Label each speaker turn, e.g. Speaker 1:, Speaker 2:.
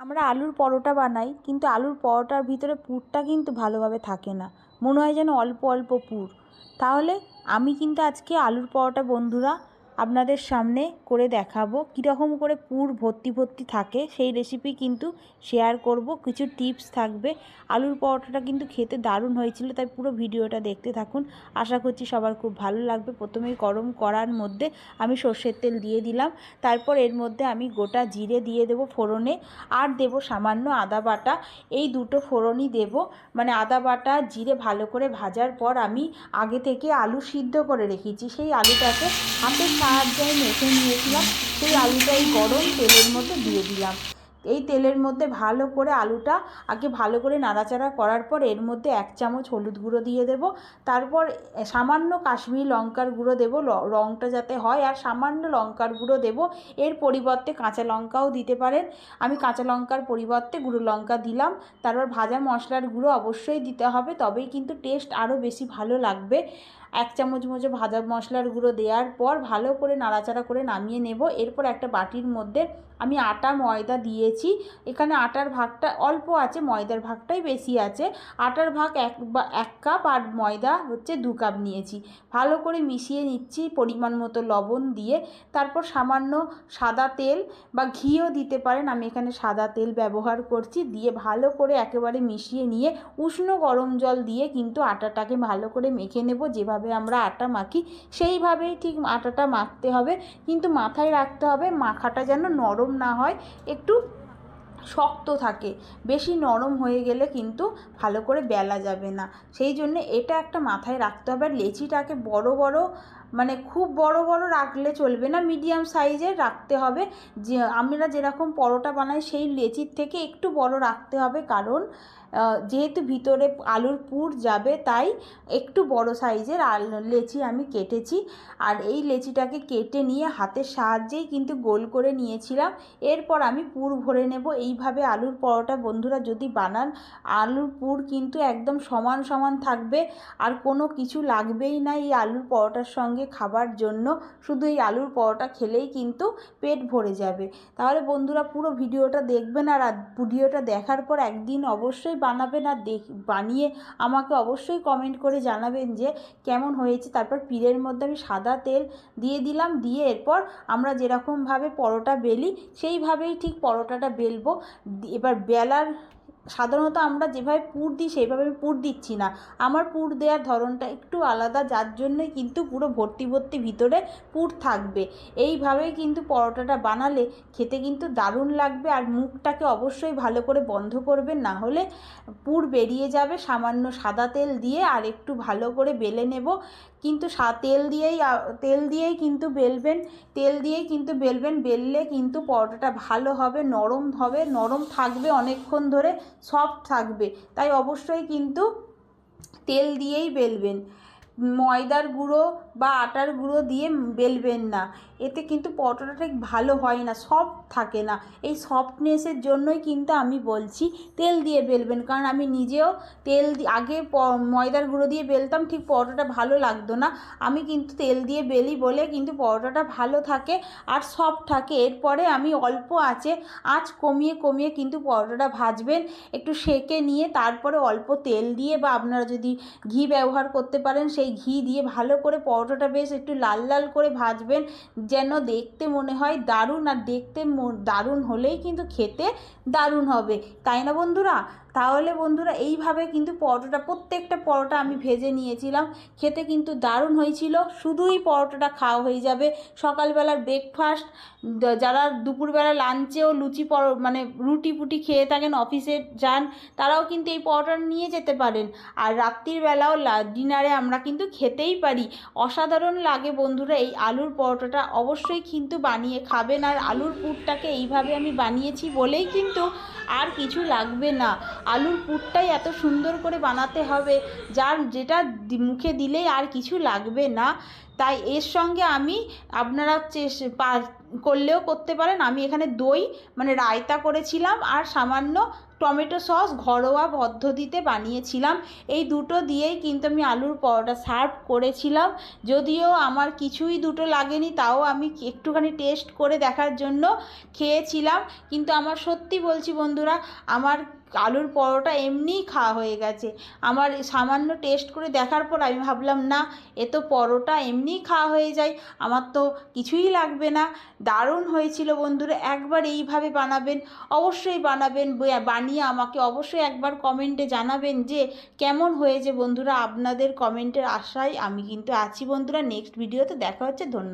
Speaker 1: আমরা আলুর পরোটা বানাই, কিন্তু আলুর পরোটার ভিতরে পুরটা কিন্তু ভালোভাবে থাকে না। মনে হয় যেন অল্প অল্প পুর। তাহলে আমি কিন্তু আজকে আলুর পরোটা বন্ধুরা আপনাদের সামনে করে দেখাবো কীরকম করে পুর ভর্তি ভর্তি থাকে। সেই রেসিপি কিন্তু শেয়ার করব। কিছু টিপস থাকবে। আলুর পরোটাটা কিন্তু খেতে দারুণ হয়েছিল, তাই পুরো ভিডিওটা দেখতে থাকুন। আশা করছি সবার খুব ভালো লাগবে। প্রথমেই গরম করার মধ্যে আমি সর্ষের তেল দিয়ে দিলাম। তারপর এর মধ্যে আমি গোটা জিরে দিয়ে দেবো ফোড়নে। আর দেবো সামান্য আদা বাটা। এই দুটো ফোড়নই দেব। মানে আদা বাটা, জিরে ভালো করে ভাজার পর আমি আগে থেকে আলু সিদ্ধ করে রেখেছি। সেই আলুটাকে হাতের সাহায্যে মেখে নিয়েছিলাম, সেই আলুটা এই গরম তেলের মধ্যে দিয়ে দিলাম। এই তেলের মধ্যে ভালো করে আলুটা আগে ভালো করে নাড়াচাড়া করার পর এর মধ্যে এক চামচ হলুদ গুঁড়ো দিয়ে দেবো। তারপর সামান্য কাশ্মীরি লঙ্কার গুঁড়ো দেবো রঙটা যাতে হয়, আর সামান্য লঙ্কার গুঁড়ো দেবো। এর পরিবর্তে কাঁচা লঙ্কাও দিতে পারেন। আমি কাঁচা লঙ্কার পরিবর্তে গুঁড়ো লঙ্কা দিলাম। তারপর ভাজা মশলার গুঁড়ো অবশ্যই দিতে হবে, তবেই কিন্তু টেস্ট আরও বেশি ভালো লাগবে। এক চামচ মতো ভাজা মশলার গুঁড়ো দেওয়ার পর ভালো করে নাড়াচাড়া করে নামিয়ে নেব। এরপর একটা বাটির মধ্যে আমি আটা, ময়দা দিয়েছি। এখানে আটার ভাগটা অল্প আছে, ময়দার ভাগটাই বেশি আছে। আটার ভাগ এক বা, এক কাপ আর ময়দা হচ্ছে দু কাপ নিয়েছি। ভালো করে মিশিয়ে নিচ্ছি পরিমাণ মতো লবণ দিয়ে। তারপর সামান্য সাদা তেল বা ঘিও দিতে পারেন, আমি এখানে সাদা তেল ব্যবহার করছি। দিয়ে ভালো করে একেবারে মিশিয়ে নিয়ে উষ্ণ গরম জল দিয়ে কিন্তু আটাটাকে ভালো করে মেখে নেব যেভাবে আমরা আটা মাখি। সেইভাবেই ঠিক আটাটা মাখতে হবে। কিন্তু মাথায় রাখতে হবে, মাখাটা যেন নরম না হয়, একটু শক্ত থাকে। বেশি নরম হয়ে গেলে কিন্তু ভালো করে বেলা যাবে না। সেই জন্য এটা একটা মাথায় রাখতে হবে। আর লেচিটাকে বড় বড় মানে খুব বড় বড় রাখলে চলবে না মিডিয়াম সাইজের রাখতে হবে। যে, আমরা যেরকম পরোটা বানাই সেই লেচির থেকে একটু বড় রাখতে হবে, কারণ যেহেতু ভিতরে আলুর পুর যাবে, তাই একটু বড় সাইজের লেচি আমি কেটেছি। আর এই লেচিটাকে কেটে নিয়ে হাতের সাহায্যেই কিন্তু গোল করে নিয়েছিলাম। এরপর আমি পুর ভরে নেব। এইভাবে আলুর পরোটা বন্ধুরা যদি বানান, আলুর পুর কিন্তু একদম সমান সমান থাকবে। আর কোনো কিছু লাগবেই না এই আলুর পরোটার সঙ্গে। খাবার জন্য শুধু এই আলুর পরোটা খেলেই কিন্তু পেট ভরে যাবে। তাহলে বন্ধুরা পুরো ভিডিওটা দেখবেন আর ভিডিওটা দেখার পর একদিন অবশ্যই বানাবেন আর দেখ বানিয়ে আমাকে অবশ্যই কমেন্ট করে জানাবেন যে কেমন হয়েছে। তারপর পীরের মধ্যে আমি সাদা তেল দিয়ে দিলাম, দিয়ে এরপর আমরা যেরকমভাবে পরোটা বেলি, সেইভাবেই ঠিক পরোটাটা বেলবো। এবার বেলার সাধারণত আমরা যেভাবে পুর দিই, সেইভাবে আমি পুর দিচ্ছি না। আমার পুর দেওয়ার ধরনটা একটু আলাদা, যার জন্যই কিন্তু পুরো ভর্তি ভর্তি ভিতরে পুর থাকবে। এইভাবেই কিন্তু পরোটাটা বানালে খেতে কিন্তু দারুণ লাগবে আর মুখটাকে অবশ্যই ভালো করে বন্ধ করবেন না হলে পুর বেরিয়ে যাবে সামান্য সাদা তেল দিয়ে আর একটু ভালো করে বেলে নেব। কিন্তু তেল দিয়েই তেল দিয়েই কিন্তু বেলবেন, তেল দিয়েই কিন্তু বেলবেন, বেললে কিন্তু পরোটাটা ভালো হবে, নরম হবে, নরম থাকবে অনেকক্ষণ ধরে সফট থাকবে। তাই অবশ্যই কিন্তু তেল দিয়েই বেলবেন। ময়দার গুঁড়ো বা আটার গুঁড়ো দিয়ে বেলবেন না। এতে কিন্তু পরোটাটা ঠিক ভালো হয় না সফট থাকে না। এই সফটনেসের জন্যই কিন্তু আমি বলছি তেল দিয়ে বেলবেন। কারণ আমি নিজেও তেল আগে ময়দার গুঁড়ো দিয়ে বেলতাম, ঠিক পরোটাটা ভালো লাগতো না। আমি কিন্তু তেল দিয়ে বেলি বলে কিন্তু পরোটাটা ভালো থাকে আর সফট থাকে। এরপরে আমি অল্প আঁচে, আঁচ কমিয়ে কমিয়ে কিন্তু পরোটাটা ভাজবেন। একটু সেঁকে নিয়ে তারপরে অল্প তেল দিয়ে বা আপনারা যদি ঘি ব্যবহার করতে পারেন, সেই ঘি দিয়ে ভালো করে পরোটাটা বেশ একটু লাল লাল করে ভাজবেন, যেন দেখতে মনে হয় দারুণ, আর দেখতে দারুণ হলেই কিন্তু খেতে দারুণ হবে। তাই না বন্ধুরা? তাহলে বন্ধুরা এইভাবে কিন্তু পরোটাটা, প্রত্যেকটা পরোটা আমি ভেজে নিয়েছিলাম। খেতে কিন্তু দারুণ হয়েছিল। শুধুই পরোটাটা খাওয়া হয়ে যাবে। সকালবেলার ব্রেকফাস্ট যারা দুপুরবেলা লাঞ্চেও লুচি পর মানে রুটি পুটি খেয়ে থাকেন অফিসে যান, তারাও কিন্তু এই পরোটাটা নিয়ে যেতে পারেন। আর রাত্রির বেলাও ডিনারে আমরা কিন্তু খেতেই পারি। অসাধারণ লাগে বন্ধুরা এই আলুর পরোটাটা। অবশ্যই কিন্তু বানিয়ে খাবেন। আর আলুর পুরটাকে এইভাবে আমি বানিয়েছি বলেই কিন্তু আর কিছু লাগবে না। আলুর পুরটাই এত সুন্দর করে বানাতে হবে, যার যেটা মুখে দিলেই আর কিছু লাগবে না। তাই এর সঙ্গে আমি আপনারা করলেও করতে পারেন। আমি এখানে দই মানে রায়তা করেছিলাম আর সামান্য টমেটো সস ঘরোয়া পদ্ধতিতে বানিয়েছিলাম। এই দুটো দিয়েই কিন্তু আমি আলুর পরোটা সার্ভ করেছিলাম। যদিও আমার কিছুই দুটো লাগেনি, তাও আমি একটুখানি টেস্ট করে দেখার জন্য খেয়েছিলাম। কিন্তু আমার সত্যি বলছি বন্ধুরা, আমার আলুর পরোটা এমনিই খাওয়া হয়ে গেছে। আমার সামান্য টেস্ট করে দেখার পর আমি ভাবলাম, না, এ তো পরোটা এমনিই খাওয়া হয়ে যায়। আমার তো কিছুই লাগবে না। দারুণ হয়েছিল বন্ধুরা, একবার এইভাবে বানাবেন, অবশ্যই বানাবেন বানিয়ে আমাকে অবশ্যই একবার কমেন্টে জানাবেন যে কেমন হয়েছে বন্ধুরা। আপনাদের কমেন্টের আশায় আমি কিন্তু আছি বন্ধুরা। নেক্সট ভিডিওতে দেখা হচ্ছে। ধন্যবাদ।